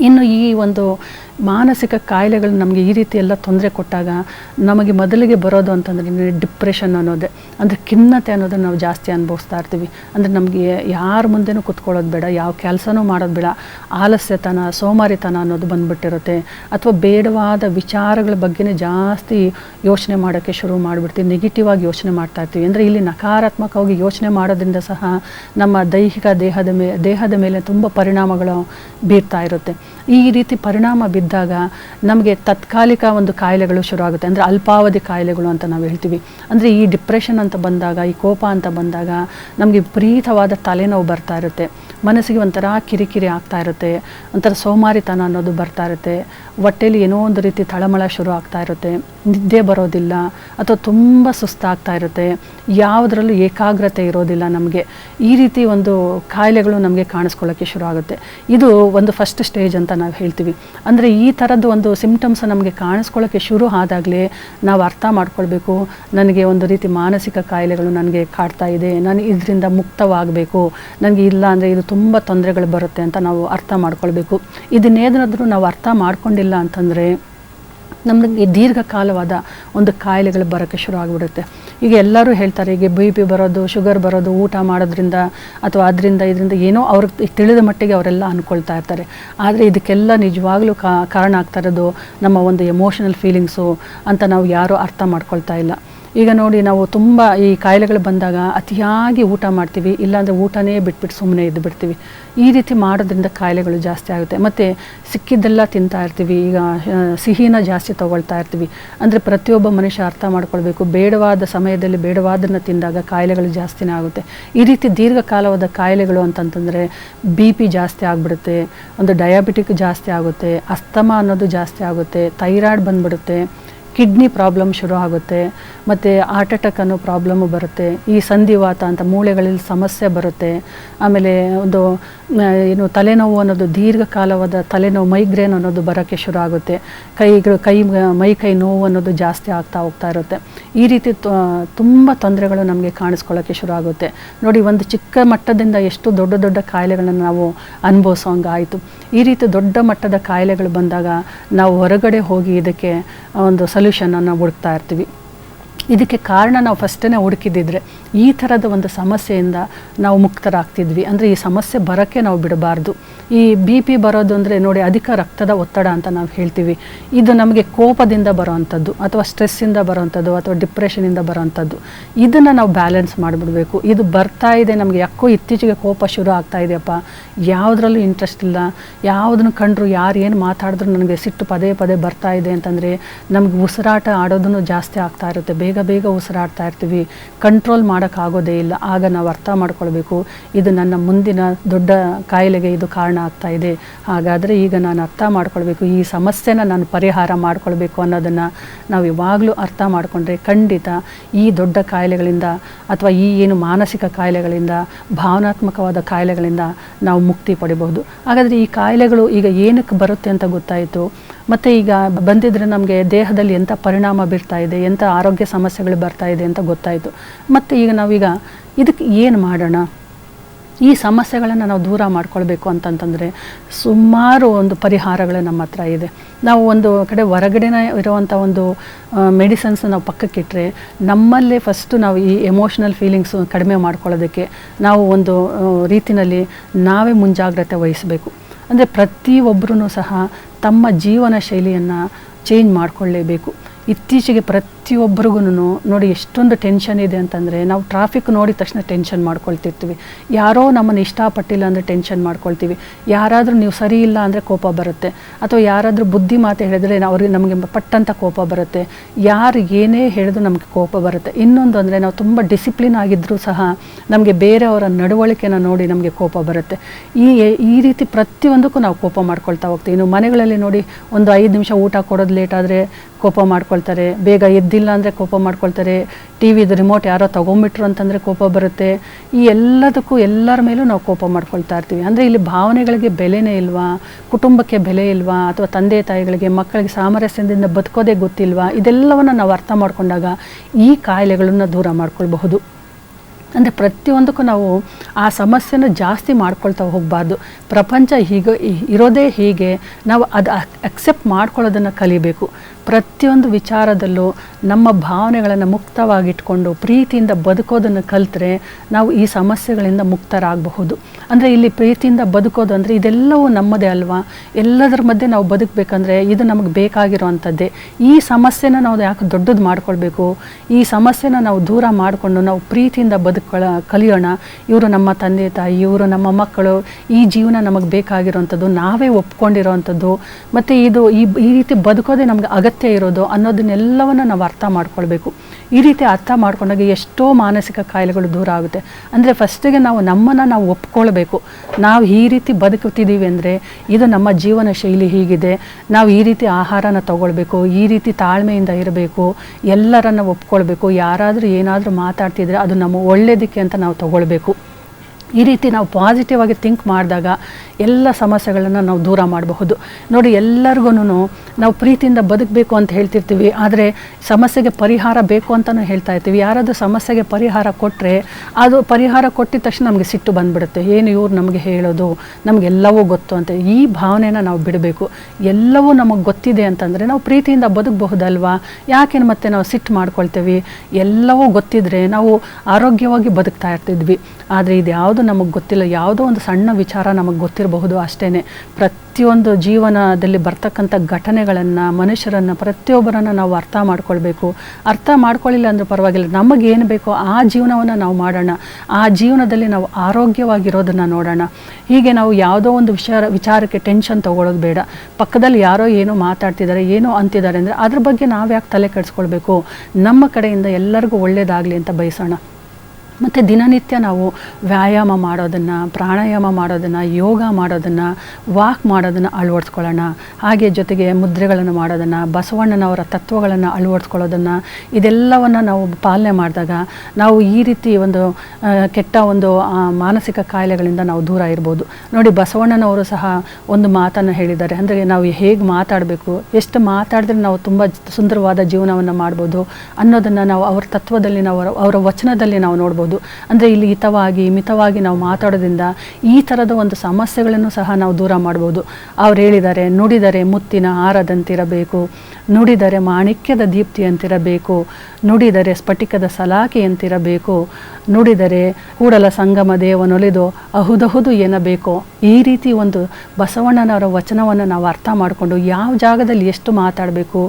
ಇನ್ನು ಈ ಒಂದು ಮಾನಸಿಕ ಕಾಯಿಲೆಗಳು ನಮಗೆ ಈ ರೀತಿ ಎಲ್ಲ ತೊಂದರೆ ಕೊಟ್ಟಾಗ ನಮಗೆ ಮೊದಲಿಗೆ ಬರೋದು ಅಂತಂದರೆ ಡಿಪ್ರೆಷನ್ ಅನ್ನೋದೇ. ಅಂದರೆ ಖಿನ್ನತೆ ಅನ್ನೋದನ್ನು ನಾವು ಜಾಸ್ತಿ ಅನುಭವಿಸ್ತಾ ಇರ್ತೀವಿ. ಅಂದರೆ ನಮಗೆ ಯಾರ ಮುಂದೆನೂ ಕುತ್ಕೊಳ್ಳೋದು ಬೇಡ, ಯಾವ ಕೆಲಸನೂ ಮಾಡೋದು ಬೇಡ. ಆಲಸ್ಯತನ, ಸೋಮಾರಿತನ ಅನ್ನೋದು ಬಂದ್ಬಿಟ್ಟಿರುತ್ತೆ. ಅಥವಾ ಬೇಡವಾದ ವಿಚಾರಗಳ ಬಗ್ಗೆನೇ ಜಾಸ್ತಿ ಯೋಚನೆ ಮಾಡೋಕ್ಕೆ ಶುರು ಮಾಡಿಬಿಡ್ತೀವಿ. ನೆಗೆಟಿವ್ ಆಗಿ ಯೋಚನೆ ಮಾಡ್ತಾ ಇರ್ತೀವಿ. ಅಂದರೆ ಇಲ್ಲಿ ನಕಾರಾತ್ಮಕವಾಗಿ ಯೋಚನೆ ಮಾಡೋದ್ರಿಂದ ಸಹ ನಮ್ಮ ದೈಹಿಕ ದೇಹದ ಮೇ, ದೇಹದ ಮೇಲೆ ತುಂಬ ಪರಿಣಾಮಗಳು ಬೀರ್ತಾ ಇರುತ್ತೆ. ಈ ರೀತಿ ಪರಿಣಾಮ ಬಿದ್ದಾಗ ನಮಗೆ ತತ್ಕಾಲಿಕ ಒಂದು ಕಾಯಿಲೆಗಳು ಶುರುವಾಗುತ್ತೆ. ಅಂದರೆ ಅಲ್ಪಾವಧಿ ಕಾಯಿಲೆಗಳು ಅಂತ ನಾವು ಹೇಳ್ತೀವಿ. ಅಂದರೆ ಈ ಡಿಪ್ರೆಷನ್ ಅಂತ ಬಂದಾಗ, ಈ ಕೋಪ ಅಂತ ಬಂದಾಗ ನಮಗೆ ವಿಪರೀತವಾದ ತಲೆನೋವು ಬರ್ತಾ ಇರುತ್ತೆ. ಮನಸ್ಸಿಗೆ ಒಂಥರ ಕಿರಿಕಿರಿ ಆಗ್ತಾ ಇರುತ್ತೆ, ಒಂಥರ ಸೋಮಾರಿತನ ಅನ್ನೋದು ಬರ್ತಾ ಇರುತ್ತೆ. ಹೊಟ್ಟೆಲಿ ಏನೋ ಒಂದು ರೀತಿ ತಳಮಳ ಶುರು ಆಗ್ತಾ ಇರುತ್ತೆ. ನಿದ್ದೆ ಬರೋದಿಲ್ಲ, ಅಥವಾ ತುಂಬ ಸುಸ್ತಾಗ್ತಾ ಇರುತ್ತೆ. ಯಾವುದರಲ್ಲೂ ಏಕಾಗ್ರತೆ ಇರೋದಿಲ್ಲ ನಮಗೆ. ಈ ರೀತಿ ಒಂದು ಕಾಯಿಲೆಗಳು ನಮಗೆ ಕಾಣಿಸ್ಕೊಳ್ಳೋಕ್ಕೆ ಶುರು ಆಗುತ್ತೆ. ಇದು ಒಂದು ಫಸ್ಟ್ ಸ್ಟೇಜ್ ಅಂತ ನಾವು ಹೇಳ್ತೀವಿ. ಅಂದರೆ ಈ ಥರದ್ದು ಒಂದು ಸಿಂಪ್ಟಮ್ಸ್ ನಮಗೆ ಕಾಣಿಸ್ಕೊಳ್ಳೋಕ್ಕೆ ಶುರು ಆದಾಗಲೇ ನಾವು ಅರ್ಥ ಮಾಡ್ಕೊಳ್ಬೇಕು. ನನಗೆ ಒಂದು ರೀತಿ ಮಾನಸಿಕ ಕಾಯಿಲೆಗಳು ನನಗೆ ಕಾಡ್ತಾ ಇದೆ. ನಾನು ಇದರಿಂದ ಮುಕ್ತವಾಗಬೇಕು. ನನಗೆ ಇಲ್ಲ ಅಂದರೆ ಇದು ತುಂಬ ತೊಂದರೆಗಳು ಬರುತ್ತೆ ಅಂತ ನಾವು ಅರ್ಥ ಮಾಡ್ಕೊಳ್ಬೇಕು. ಇದನ್ನೇನಾದರೂ ನಾವು ಅರ್ಥ ಮಾಡ್ಕೊಂಡಿಲ್ಲ ಅಂತಂದರೆ ನಮಗೆ ದೀರ್ಘಕಾಲವಾದ ಒಂದು ಕಾಯಿಲೆಗಳು ಬರೋಕ್ಕೆ ಶುರು ಆಗಿಬಿಡುತ್ತೆ. ಈಗ ಎಲ್ಲರೂ ಹೇಳ್ತಾರೆ, ಈಗ ಬಿ ಪಿ ಬರೋದು, ಶುಗರ್ ಬರೋದು, ಊಟ ಮಾಡೋದ್ರಿಂದ ಅಥವಾ ಅದರಿಂದ ಇದರಿಂದ ಏನೋ ಅವ್ರಿಗೆ ತಿಳಿದ ಮಟ್ಟಿಗೆ ಅವರೆಲ್ಲ ಅಂದ್ಕೊಳ್ತಾ ಇರ್ತಾರೆ. ಆದರೆ ಇದಕ್ಕೆಲ್ಲ ನಿಜವಾಗ್ಲೂ ಕಾರಣ ಆಗ್ತಾ ಇರೋದು ನಮ್ಮ ಒಂದು ಎಮೋಷನಲ್ ಫೀಲಿಂಗ್ಸು ಅಂತ ನಾವು ಯಾರೂ ಅರ್ಥ ಮಾಡ್ಕೊಳ್ತಾ ಇಲ್ಲ. ಈಗ ನೋಡಿ ನಾವು ತುಂಬ ಈ ಕಾಯಿಲೆಗಳು ಬಂದಾಗ ಅತಿಯಾಗಿ ಊಟ ಮಾಡ್ತೀವಿ, ಇಲ್ಲಾಂದರೆ ಊಟನೇ ಬಿಟ್ಬಿಟ್ಟು ಸುಮ್ಮನೆ ಇದ್ದು ಬಿಡ್ತೀವಿ. ಈ ರೀತಿ ಮಾಡೋದ್ರಿಂದ ಕಾಯಿಲೆಗಳು ಜಾಸ್ತಿ ಆಗುತ್ತೆ. ಮತ್ತು ಸಿಕ್ಕಿದ್ದೆಲ್ಲ ತಿಂತಾ ಇರ್ತೀವಿ, ಈಗ ಸಿಹಿನ ಜಾಸ್ತಿ ತೊಗೊಳ್ತಾ ಇರ್ತೀವಿ. ಅಂದರೆ ಪ್ರತಿಯೊಬ್ಬ ಮನುಷ್ಯ ಅರ್ಥ ಮಾಡ್ಕೊಳ್ಬೇಕು. ಬೇಡವಾದ ಸಮಯದಲ್ಲಿ ಬೇಡವಾದನ್ನು ತಿಂದಾಗ ಕಾಯಿಲೆಗಳು ಜಾಸ್ತಿನೇ ಆಗುತ್ತೆ. ಈ ರೀತಿ ದೀರ್ಘಕಾಲವಾದ ಕಾಯಿಲೆಗಳು ಅಂತಂತಂದರೆ ಬಿ ಪಿ ಜಾಸ್ತಿ ಆಗಿಬಿಡುತ್ತೆ, ಒಂದು ಡಯಾಬಿಟಿಕ್ ಜಾಸ್ತಿ ಆಗುತ್ತೆ, ಅಸ್ತಮ ಅನ್ನೋದು ಜಾಸ್ತಿ ಆಗುತ್ತೆ, ಥೈರಾಯ್ಡ್ ಬಂದ್ಬಿಡುತ್ತೆ. ಕಿಡ್ನಿ ಪ್ರಾಬ್ಲಮ್ ಶುರು ಆಗುತ್ತೆ, ಮತ್ತು ಹಾರ್ಟ್ ಅಟ್ಯಾಕ್ ಅನ್ನೋ ಪ್ರಾಬ್ಲಮ್ಮು ಬರುತ್ತೆ, ಈ ಸಂಧಿವಾತ ಅಂತ ಮೂಳೆಗಳಲ್ಲಿ ಸಮಸ್ಯೆ ಬರುತ್ತೆ, ಆಮೇಲೆ ಒಂದು ಏನು ತಲೆನೋವು ಅನ್ನೋದು ದೀರ್ಘಕಾಲವಾದ ತಲೆನೋವು, ಮೈಗ್ರೇನ್ ಅನ್ನೋದು ಬರೋಕ್ಕೆ ಶುರು ಆಗುತ್ತೆ, ಕೈಗಳು, ಕೈ, ಮೈ ಕೈ ನೋವು ಅನ್ನೋದು ಜಾಸ್ತಿ ಆಗ್ತಾ ಹೋಗ್ತಾ ಇರುತ್ತೆ. ಈ ರೀತಿ ತುಂಬ ತೊಂದರೆಗಳು ನಮಗೆ ಕಾಣಿಸ್ಕೊಳ್ಳೋಕ್ಕೆ ಶುರು ಆಗುತ್ತೆ. ನೋಡಿ, ಒಂದು ಚಿಕ್ಕ ಮಟ್ಟದಿಂದ ಎಷ್ಟು ದೊಡ್ಡ ದೊಡ್ಡ ಕಾಯಿಲೆಗಳನ್ನು ನಾವು ಅನುಭವಿಸೋಂಗಾಯಿತು. ಈ ರೀತಿ ದೊಡ್ಡ ಮಟ್ಟದ ಕಾಯಿಲೆಗಳು ಬಂದಾಗ ನಾವು ಹೊರಗಡೆ ಹೋಗಿ ಇದಕ್ಕೆ ಒಂದು ಸೊಲ್ಯೂಷನನ್ನು ಹುಡುಕ್ತಾ ಇರ್ತೀವಿ. ಇದಕ್ಕೆ ಕಾರಣ ನಾವು ಫಸ್ಟೇ ಹುಡುಕಿದ್ದಿದ್ರೆ ಈ ಥರದ ಒಂದು ಸಮಸ್ಯೆಯಿಂದ ನಾವು ಮುಕ್ತರಾಗ್ತಿದ್ವಿ. ಅಂದರೆ ಈ ಸಮಸ್ಯೆ ಬರೋಕ್ಕೆ ನಾವು ಬಿಡಬಾರ್ದು. ಈ ಬಿ ಪಿ ಬರೋದು ಅಂದರೆ ನೋಡಿ ಅಧಿಕ ರಕ್ತದ ಒತ್ತಡ ಅಂತ ನಾವು ಹೇಳ್ತೀವಿ. ಇದು ನಮಗೆ ಕೋಪದಿಂದ ಬರೋವಂಥದ್ದು ಅಥವಾ ಸ್ಟ್ರೆಸ್ಸಿಂದ ಬರೋವಂಥದ್ದು ಅಥವಾ ಡಿಪ್ರೆಷನಿಂದ ಬರೋವಂಥದ್ದು ಇದನ್ನು ನಾವು ಬ್ಯಾಲೆನ್ಸ್ ಮಾಡಿಬಿಡಬೇಕು. ಇದು ಬರ್ತಾ ಇದೆ. ನಮಗೆ ಯಾಕೋ ಇತ್ತೀಚೆಗೆ ಕೋಪ ಶುರು ಆಗ್ತಾ ಇದೆಯಪ್ಪ. ಯಾವುದ್ರಲ್ಲೂ ಇಂಟ್ರೆಸ್ಟ್ ಇಲ್ಲ. ಯಾವುದನ್ನು ಕಂಡ್ರು ಯಾರು ಏನು ಮಾತಾಡಿದ್ರು ನನಗೆ ಸಿಟ್ಟು ಪದೇ ಪದೇ ಬರ್ತಾ ಇದೆ ಅಂತಂದರೆ ನಮಗೆ ಉಸಿರಾಟ ಆಡೋದನ್ನು ಜಾಸ್ತಿ ಆಗ್ತಾ ಇರುತ್ತೆ. ಬೇಗ ಬೇಗ ಉಸಿರಾಡ್ತಾ ಇರ್ತೀವಿ. ಕಂಟ್ರೋಲ್ ಮಾಡೋಕ್ಕಾಗೋದೇ ಇಲ್ಲ. ಆಗ ನಾವು ಅರ್ಥ ಮಾಡ್ಕೊಳ್ಬೇಕು. ಇದು ನನ್ನ ಮುಂದಿನ ದೊಡ್ಡ ಕಾಯಿಲೆಗೆ ಇದು ಕಾರಣ ಆಗ್ತಾ ಇದೆ. ಹಾಗಾದರೆ ಈಗ ನಾನು ಅರ್ಥ ಮಾಡ್ಕೊಳ್ಬೇಕು. ಈ ಸಮಸ್ಯೆನ ನಾನು ಪರಿಹಾರ ಮಾಡ್ಕೊಳ್ಬೇಕು ಅನ್ನೋದನ್ನು ನಾವು ಇವಾಗಲೂ ಅರ್ಥ ಮಾಡಿಕೊಂಡ್ರೆ ಖಂಡಿತ ಈ ದೊಡ್ಡ ಕಾಯಿಲೆಗಳಿಂದ ಅಥವಾ ಈ ಏನು ಮಾನಸಿಕ ಕಾಯಿಲೆಗಳಿಂದ, ಭಾವನಾತ್ಮಕವಾದ ಕಾಯಿಲೆಗಳಿಂದ ನಾವು ಮುಕ್ತಿ ಪಡಿಬಹುದು. ಹಾಗಾದರೆ ಈ ಕಾಯಿಲೆಗಳು ಈಗ ಏನಕ್ಕೆ ಬರುತ್ತೆ ಅಂತ ಗೊತ್ತಾಯಿತು? ಮತ್ತು ಈಗ ಬಂದಿದ್ರೆ ನಮಗೆ ದೇಹದಲ್ಲಿ ಎಂಥ ಪರಿಣಾಮ ಬೀರ್ತಾ ಇದೆ ಎಂಥ ಆರೋಗ್ಯ ಸಮಸ್ಯೆಗಳು ಬರ್ತಾ ಇದೆ ಅಂತ ಗೊತ್ತಾಯಿತು ಮತ್ತು ಈಗ ನಾವೀಗ ಇದಕ್ಕೆ ಏನು ಮಾಡೋಣ? ಈ ಸಮಸ್ಯೆಗಳನ್ನು ನಾವು ದೂರ ಮಾಡ್ಕೊಳ್ಬೇಕು ಅಂತಂತಂದರೆ ಸುಮಾರು ಒಂದು ಪರಿಹಾರಗಳು ನಮ್ಮ ಹತ್ರ ಇದೆ. ನಾವು ಒಂದು ಕಡೆ ಹೊರಗಡೆನೇ ಇರುವಂಥ ಒಂದು ಮೆಡಿಸನ್ಸ್ ನಾವು ಪಕ್ಕಕ್ಕಿಟ್ಟರೆ ನಮ್ಮಲ್ಲೇ ಫಸ್ಟು ನಾವು ಈ ಎಮೋಷ್ನಲ್ ಫೀಲಿಂಗ್ಸ್ ಕಡಿಮೆ ಮಾಡ್ಕೊಳ್ಳೋದಕ್ಕೆ ನಾವು ಒಂದು ರೀತಿಯಲ್ಲಿ ನಾವೇ ಮುಂಜಾಗ್ರತೆ ವಹಿಸಬೇಕು. ಅಂದರೆ ಪ್ರತಿಯೊಬ್ಬರೂ ಸಹ ತಮ್ಮ ಜೀವನ ಶೈಲಿಯನ್ನು ಚೇಂಜ್ ಮಾಡಿಕೊಳ್ಳೇಬೇಕು. ಇತ್ತೀಚೆಗೆ ಪ್ರತಿಯೊಬ್ಬರಿಗೂ ನೋಡಿ ಎಷ್ಟೊಂದು ಟೆನ್ಷನ್ ಇದೆ ಅಂತಂದರೆ ನಾವು ಟ್ರಾಫಿಕ್ ನೋಡಿದ ತಕ್ಷಣ ಟೆನ್ಷನ್ ಮಾಡ್ಕೊಳ್ತಿರ್ತೀವಿ. ಯಾರೋ ನಮ್ಮನ್ನು ಇಷ್ಟಪಟ್ಟಿಲ್ಲ ಅಂದರೆ ಟೆನ್ಷನ್ ಮಾಡ್ಕೊಳ್ತೀವಿ. ಯಾರಾದರೂ ನೀವು ಸರಿ ಇಲ್ಲ ಅಂದರೆ ಕೋಪ ಬರುತ್ತೆ. ಅಥವಾ ಯಾರಾದರೂ ಬುದ್ಧಿ ಮಾತು ಹೇಳಿದ್ರೆ ನಾವು ಅವ್ರಿಗೆ ನಮಗೆ ಪಟ್ಟಂತ ಕೋಪ ಬರುತ್ತೆ. ಯಾರು ಏನೇ ಹೇಳಿದ್ರು ನಮಗೆ ಕೋಪ ಬರುತ್ತೆ. ಇನ್ನೊಂದು ಅಂದರೆ ನಾವು ತುಂಬ ಡಿಸಿಪ್ಲಿನ್ ಆಗಿದ್ದರೂ ಸಹ ನಮಗೆ ಬೇರೆಯವರ ನಡವಳಿಕೆನ ನೋಡಿ ನಮಗೆ ಕೋಪ ಬರುತ್ತೆ. ಈ ಈ ರೀತಿ ಪ್ರತಿಯೊಂದಕ್ಕೂ ನಾವು ಕೋಪ ಮಾಡ್ಕೊಳ್ತಾ ಹೋಗ್ತೀವಿ. ಇನ್ನು ಮನೆಗಳಲ್ಲಿ ನೋಡಿ ಒಂದು ಐದು ನಿಮಿಷ ಊಟ ಕೊಡೋದು ಲೇಟ್ ಆದರೆ ಕೋಪ ಮಾಡ್ಕೊಳ್ತಾರೆ, ಬೇಗ ಎದ್ದಿಲ್ಲ ಅಂದರೆ ಕೋಪ ಮಾಡ್ಕೊಳ್ತಾರೆ ಟಿ ವಿದು ರಿಮೋಟ್ ಯಾರೋ ತೊಗೊಂಬಿಟ್ರು ಅಂತಂದರೆ ಕೋಪ ಬರುತ್ತೆ. ಈ ಎಲ್ಲದಕ್ಕೂ ಎಲ್ಲರ ಮೇಲೂ ನಾವು ಕೋಪ ಮಾಡ್ಕೊಳ್ತಾ ಇರ್ತೀವಿ. ಅಂದರೆ ಇಲ್ಲಿ ಭಾವನೆಗಳಿಗೆ ಬೆಲೆನೇ ಇಲ್ವಾ? ಕುಟುಂಬಕ್ಕೆ ಬೆಲೆ ಇಲ್ವಾ? ಅಥವಾ ತಂದೆ ತಾಯಿಗಳಿಗೆ, ಮಕ್ಕಳಿಗೆ ಸಾಮರಸ್ಯದಿಂದ ಬದುಕೋದೇ ಗೊತ್ತಿಲ್ವಾ? ಇದೆಲ್ಲವನ್ನು ನಾವು ಅರ್ಥ ಮಾಡಿಕೊಂಡಾಗ ಈ ಕಾಯಿಲೆಗಳನ್ನು ದೂರ ಮಾಡ್ಕೊಳ್ಬಹುದು. ಅಂದರೆ ಪ್ರತಿಯೊಂದಕ್ಕೂ ನಾವು ಆ ಸಮಸ್ಯೆನ ಜಾಸ್ತಿ ಮಾಡ್ಕೊಳ್ತಾ ಹೋಗಬಾರ್ದು. ಪ್ರಪಂಚ ಹೀಗೆ ಇರೋದೇ ಹೀಗೆ, ನಾವು ಅದು ಅಕ್ಸೆಪ್ಟ್ ಮಾಡ್ಕೊಳ್ಳೋದನ್ನು ಕಲಿಬೇಕು. ಪ್ರತಿಯೊಂದು ವಿಚಾರದಲ್ಲೂ ನಮ್ಮ ಭಾವನೆಗಳನ್ನು ಮುಕ್ತವಾಗಿಟ್ಕೊಂಡು ಪ್ರೀತಿಯಿಂದ ಬದುಕೋದನ್ನು ಕಲಿತ್ರೆ ನಾವು ಈ ಸಮಸ್ಯೆಗಳಿಂದ ಮುಕ್ತರಾಗಬಹುದು. ಅಂದರೆ ಇಲ್ಲಿ ಪ್ರೀತಿಯಿಂದ ಬದುಕೋದು ಅಂದರೆ ಇದೆಲ್ಲವೂ ನಮ್ಮದೇ ಅಲ್ವಾ? ಎಲ್ಲದರ ಮಧ್ಯೆ ನಾವು ಬದುಕಬೇಕಂದ್ರೆ ಇದು ನಮಗೆ ಬೇಕಾಗಿರೋವಂಥದ್ದೇ ಈ ಸಮಸ್ಯೆನ ನಾವು ಯಾಕೆ ದೊಡ್ಡದು ಮಾಡ್ಕೊಳ್ಬೇಕು? ಈ ಸಮಸ್ಯೆನ ನಾವು ದೂರ ಮಾಡಿಕೊಂಡು ನಾವು ಪ್ರೀತಿಯಿಂದ ಬದುಕೊಳ್ಳ ಕಲಿಯೋಣ. ಇವರು ನಮ್ಮ ತಂದೆ, ತಾಯಿ, ಇವರು ನಮ್ಮ ಮಕ್ಕಳು, ಈ ಜೀವನ ನಮಗೆ ಬೇಕಾಗಿರೋವಂಥದ್ದು ನಾವೇ ಒಪ್ಕೊಂಡಿರೋವಂಥದ್ದು ಮತ್ತು ಇದು ಈ ಈ ರೀತಿ ಬದುಕೋದೇ ನಮಗೆ ಅಗತ್ಯ ಇರೋದು ಅನ್ನೋದನ್ನೆಲ್ಲವನ್ನು ನಾವು ಅರ್ಥ ಮಾಡ್ಕೊಳ್ಬೇಕು. ಈ ರೀತಿ ಅರ್ಥ ಮಾಡ್ಕೊಂಡಾಗ ಎಷ್ಟೋ ಮಾನಸಿಕ ಕಾಯಿಲೆಗಳು ದೂರ ಆಗುತ್ತೆ. ಅಂದರೆ ಫಸ್ಟಿಗೆ ನಾವು ನಮ್ಮನ್ನು ನಾವು ಒಪ್ಕೊಳ್ಬೇಕು. ನಾವು ಈ ರೀತಿ ಬದುಕುತ್ತಿದ್ದೀವಿ ಅಂದರೆ ಇದು ನಮ್ಮ ಜೀವನ ಶೈಲಿ ಹೀಗಿದೆ. ನಾವು ಈ ರೀತಿ ಆಹಾರನ ತಗೊಳ್ಬೇಕು, ಈ ರೀತಿ ತಾಳ್ಮೆಯಿಂದ ಇರಬೇಕು, ಎಲ್ಲರನ್ನ ಒಪ್ಕೊಳ್ಬೇಕು. ಯಾರಾದರೂ ಏನಾದರೂ ಮಾತಾಡ್ತಿದ್ರೆ ಅದು ನಮ್ಮ ಒಳ್ಳೆಯದಕ್ಕೆ ಅಂತ ನಾವು ತಗೊಳ್ಬೇಕು. ಈ ರೀತಿ ನಾವು ಪಾಸಿಟಿವ್ ಆಗಿ ಥಿಂಕ್ ಮಾಡಿದಾಗ ಎಲ್ಲ ಸಮಸ್ಯೆಗಳನ್ನು ನಾವು ದೂರ ಮಾಡಬಹುದು. ನೋಡಿ ಎಲ್ಲರಿಗೂ ನಾವು ಪ್ರೀತಿಯಿಂದ ಬದುಕಬೇಕು ಅಂತ ಹೇಳ್ತಿರ್ತೀವಿ, ಆದರೆ ಸಮಸ್ಯೆಗೆ ಪರಿಹಾರ ಬೇಕು ಅಂತಲೂ ಹೇಳ್ತಾ ಇರ್ತೀವಿ. ಯಾರಾದರೂ ಸಮಸ್ಯೆಗೆ ಪರಿಹಾರ ಕೊಟ್ಟರೆ ಅದು ಪರಿಹಾರ ಕೊಟ್ಟಿದ ತಕ್ಷಣ ನಮಗೆ ಸಿಟ್ಟು ಬಂದ್ಬಿಡುತ್ತೆ. ಏನು ಇವ್ರು ನಮಗೆ ಹೇಳೋದು ನಮಗೆಲ್ಲವೂ ಗೊತ್ತು ಅಂತ. ಈ ಭಾವನೆನ ನಾವು ಬಿಡಬೇಕು. ಎಲ್ಲವೂ ನಮಗೆ ಗೊತ್ತಿದೆ ಅಂತಂದರೆ ನಾವು ಪ್ರೀತಿಯಿಂದ ಬದುಕಬಹುದಲ್ವಾ? ಯಾಕೆ ಮತ್ತೆ ನಾವು ಸಿಟ್ಟು ಮಾಡ್ಕೊಳ್ತೇವೆ? ಎಲ್ಲವೂ ಗೊತ್ತಿದ್ರೆ ನಾವು ಆರೋಗ್ಯವಾಗಿ ಬದುಕ್ತಾ ಇರ್ತಿದ್ವಿ. ಆದರೆ ಇದು ಯಾವುದು ನಮಗೆ ಗೊತ್ತಿಲ್ಲ. ಯಾವುದೋ ಒಂದು ಸಣ್ಣ ವಿಚಾರ ನಮಗೆ ಗೊತ್ತಿರಬಹುದು ಅಷ್ಟೇ ಪ್ರತಿಯೊಂದು ಜೀವನದಲ್ಲಿ ಬರ್ತಕ್ಕಂಥ ಘಟನೆಗಳನ್ನು, ಮನುಷ್ಯರನ್ನು, ಪ್ರತಿಯೊಬ್ಬರನ್ನು ನಾವು ಅರ್ಥ ಮಾಡ್ಕೊಳ್ಬೇಕು. ಅರ್ಥ ಮಾಡ್ಕೊಳ್ಳಿಲ್ಲ ಅಂದ್ರೆ ಪರವಾಗಿಲ್ಲ. ನಮಗೇನು ಬೇಕೋ ಆ ಜೀವನವನ್ನು ನಾವು ಮಾಡೋಣ. ಆ ಜೀವನದಲ್ಲಿ ನಾವು ಆರೋಗ್ಯವಾಗಿರೋದನ್ನು ನೋಡೋಣ. ಹೀಗೆ ನಾವು ಯಾವುದೋ ಒಂದು ವಿಚಾರ, ವಿಚಾರಕ್ಕೆ ಟೆನ್ಷನ್ ತೊಗೊಳ್ಳೋದು ಬೇಡ. ಪಕ್ಕದಲ್ಲಿ ಯಾರೋ ಏನೋ ಮಾತಾಡ್ತಿದ್ದಾರೆ ಏನೋ ಅಂತಿದ್ದಾರೆ ಅಂದರೆ ಅದ್ರ ಬಗ್ಗೆ ನಾವು ಯಾಕೆ ತಲೆ ಕೆಡಿಸ್ಕೊಳ್ಬೇಕು. ನಮ್ಮ ಕಡೆಯಿಂದ ಎಲ್ಲರಿಗೂ ಒಳ್ಳೆಯದಾಗಲಿ ಅಂತ ಬಯಸೋಣ. ಮತ್ತು ದಿನನಿತ್ಯ ನಾವು ವ್ಯಾಯಾಮ ಮಾಡೋದನ್ನು, ಪ್ರಾಣಾಯಾಮ ಮಾಡೋದನ್ನು, ಯೋಗ ಮಾಡೋದನ್ನು, ವಾಕ್ ಮಾಡೋದನ್ನು ಅಳವಡಿಸ್ಕೊಳ್ಳೋಣ. ಹಾಗೆ ಜೊತೆಗೆ ಮುದ್ರೆಗಳನ್ನು ಮಾಡೋದನ್ನು, ಬಸವಣ್ಣನವರ ತತ್ವಗಳನ್ನು ಅಳವಡಿಸ್ಕೊಳ್ಳೋದನ್ನು, ಇದೆಲ್ಲವನ್ನು ನಾವು ಪಾಲನೆ ಮಾಡಿದಾಗ ನಾವು ಈ ರೀತಿ ಒಂದು ಕೆಟ್ಟ ಒಂದು ಮಾನಸಿಕ ಕಾಯಿಲೆಗಳಿಂದ ನಾವು ದೂರ ಇರ್ಬೋದು. ನೋಡಿ, ಬಸವಣ್ಣನವರು ಸಹ ಒಂದು ಮಾತನ್ನು ಹೇಳಿದ್ದಾರೆ. ಅಂದರೆ ನಾವು ಹೇಗೆ ಮಾತಾಡಬೇಕು, ಎಷ್ಟು ಮಾತಾಡಿದ್ರೆ ನಾವು ತುಂಬ ಸುಂದರವಾದ ಜೀವನವನ್ನು ಮಾಡ್ಬೋದು ಅನ್ನೋದನ್ನು ನಾವು ಅವರ ತತ್ವದಲ್ಲಿ ನಾವು, ಅವರ- ವಚನದಲ್ಲಿ ನಾವು ನೋಡ್ಬೋದು. ಅಂದರೆ ಇಲ್ಲಿ ಹಿತವಾಗಿ, ಮಿತವಾಗಿ ನಾವು ಮಾತಾಡೋದ್ರಿಂದ ಈ ಥರದ ಒಂದು ಸಮಸ್ಯೆಗಳನ್ನು ಸಹ ನಾವು ದೂರ ಮಾಡ್ಬೋದು. ಅವ್ರು ಹೇಳಿದರೆ ನುಡಿದರೆ ಮುತ್ತಿನ ಹಾರದಂತಿರಬೇಕು, ನುಡಿದರೆ ಮಾಣಿಕ್ಯದ ದೀಪ್ತಿಯಂತಿರಬೇಕು, ನುಡಿದರೆ ಸ್ಫಟಿಕದ ಸಲಾಕೆಯಂತಿರಬೇಕು, ನುಡಿದರೆ ಕೂಡಲ ಸಂಗಮ ದೇವನೊಲಿದು ಅಹುದಹುದು ಏನಬೇಕು ಈ ರೀತಿ ಒಂದು ಬಸವಣ್ಣನವರ ವಚನವನ್ನು ನಾವು ಅರ್ಥ ಮಾಡಿಕೊಂಡು ಯಾವ ಜಾಗದಲ್ಲಿ ಎಷ್ಟು ಮಾತಾಡಬೇಕು,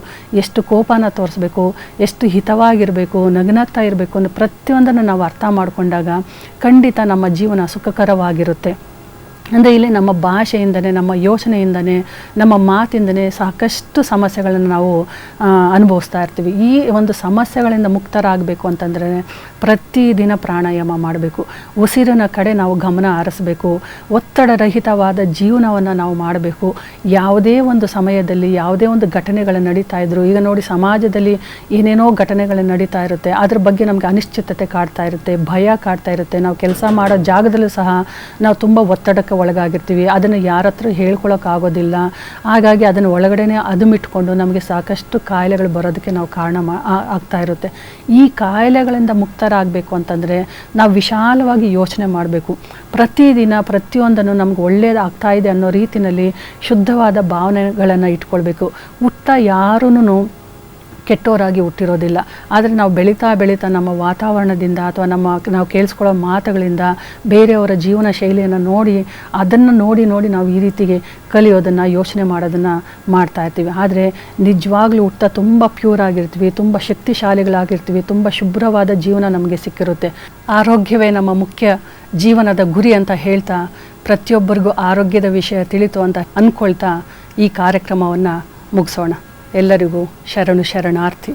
ಎಷ್ಟು ಕೋಪನ ತೋರಿಸ್ಬೇಕು, ಎಷ್ಟು ಹಿತವಾಗಿರಬೇಕು ನಗ್ನಗ್ತಾ ಇರಬೇಕು ಅನ್ನೋ ಪ್ರತಿಯೊಂದನ್ನು ನಾವು ಅರ್ಥ ಮಾಡಿಕೊಂಡಾಗ ಖಂಡಿತ ನಮ್ಮ ಜೀವನ ಸುಖಕರವಾಗಿರುತ್ತೆ. ಅಂದರೆ ಇಲ್ಲಿ ನಮ್ಮ ಭಾಷೆಯಿಂದನೇ, ನಮ್ಮ ಯೋಚನೆಯಿಂದನೇ, ನಮ್ಮ ಮಾತಿಂದನೇ ಸಾಕಷ್ಟು ಸಮಸ್ಯೆಗಳನ್ನು ನಾವು ಅನುಭವಿಸ್ತಾ ಇರ್ತೀವಿ. ಈ ಒಂದು ಸಮಸ್ಯೆಗಳಿಂದ ಮುಕ್ತರಾಗಬೇಕು ಅಂತಂದರೆ ಪ್ರತಿದಿನ ಪ್ರಾಣಾಯಾಮ ಮಾಡಬೇಕು. ಉಸಿರಿನ ಕಡೆ ನಾವು ಗಮನ ಹರಿಸ್ಬೇಕು. ಒತ್ತಡರಹಿತವಾದ ಜೀವನವನ್ನು ನಾವು ಮಾಡಬೇಕು. ಯಾವುದೇ ಒಂದು ಸಮಯದಲ್ಲಿ ಯಾವುದೇ ಒಂದು ಘಟನೆಗಳು ನಡೀತಾ ಇದ್ರು, ಈಗ ನೋಡಿ ಸಮಾಜದಲ್ಲಿ ಏನೇನೋ ಘಟನೆಗಳು ನಡೀತಾ ಇರುತ್ತೆ, ಅದ್ರ ಬಗ್ಗೆ ನಮಗೆ ಅನಿಶ್ಚಿತತೆ ಕಾಡ್ತಾ ಇರುತ್ತೆ, ಭಯ ಕಾಡ್ತಾ ಇರುತ್ತೆ. ನಾವು ಕೆಲಸ ಮಾಡೋ ಜಾಗದಲ್ಲೂ ಸಹ ನಾವು ತುಂಬ ಒತ್ತಡಕ್ಕೆ ಒಳಗಾಗಿರ್ತೀವಿ. ಅದನ್ನು ಯಾರ ಹತ್ರ ಹೇಳ್ಕೊಳಕ್ಕಾಗೋದಿಲ್ಲ. ಹಾಗಾಗಿ ಅದನ್ನು ಒಳಗಡೆನೇ ಅದುಮಿಟ್ಕೊಂಡು ನಮಗೆ ಸಾಕಷ್ಟು ಕಾಯಿಲೆಗಳು ಬರೋದಕ್ಕೆ ನಾವು ಕಾರಣ ಆಗ್ತಾ ಇರುತ್ತೆ. ಈ ಕಾಯಿಲೆಗಳಿಂದ ಮುಕ್ತರಾಗಬೇಕು ಅಂತಂದರೆ ನಾವು ವಿಶಾಲವಾಗಿ ಯೋಚನೆ ಮಾಡಬೇಕು. ಪ್ರತಿದಿನ ಪ್ರತಿಯೊಂದನ್ನು ನಮ್ಗೆ ಒಳ್ಳೆಯದಾಗ್ತಾ ಇದೆ ಅನ್ನೋ ರೀತಿಯಲ್ಲಿ ಶುದ್ಧವಾದ ಭಾವನೆಗಳನ್ನು ಇಟ್ಕೊಳ್ಬೇಕು. ಹುಟ್ಟ ಯಾರೂ ಕೆಟ್ಟವರಾಗಿ ಹುಟ್ಟಿರೋದಿಲ್ಲ. ಆದರೆ ನಾವು ಬೆಳೀತಾ ಬೆಳೀತಾ ನಮ್ಮ ವಾತಾವರಣದಿಂದ ಅಥವಾ ನಮ್ಮ ನಾವು ಕೇಳಿಸ್ಕೊಳ್ಳೋ ಮಾತುಗಳಿಂದ ಬೇರೆಯವರ ಜೀವನ ಶೈಲಿಯನ್ನು ನೋಡಿ, ಅದನ್ನು ನೋಡಿ ನೋಡಿ ನಾವು ಈ ರೀತಿಗೆ ಕಲಿಯೋದನ್ನು, ಯೋಚನೆ ಮಾಡೋದನ್ನು ಮಾಡ್ತಾ ಇರ್ತೀವಿ. ಆದರೆ ನಿಜವಾಗ್ಲೂ ಹುಟ್ಟ ತುಂಬ ಪ್ಯೂರ್ ಆಗಿರ್ತೀವಿ, ತುಂಬ ಶಕ್ತಿಶಾಲಿಗಳಾಗಿರ್ತೀವಿ, ತುಂಬ ಶುಭ್ರವಾದ ಜೀವನ ನಮಗೆ ಸಿಕ್ಕಿರುತ್ತೆ. ಆರೋಗ್ಯವೇ ನಮ್ಮ ಮುಖ್ಯ ಜೀವನದ ಗುರಿ ಅಂತ ಹೇಳ್ತಾ ಪ್ರತಿಯೊಬ್ಬರಿಗೂ ಆರೋಗ್ಯದ ವಿಷಯ ತಿಳಿತು ಅಂತ ಅಂದ್ಕೊಳ್ತಾ ಈ ಕಾರ್ಯಕ್ರಮವನ್ನು ಮುಗಿಸೋಣ. ಎಲ್ಲರಿಗೂ ಶರಣು ಶರಣಾರ್ಥಿ.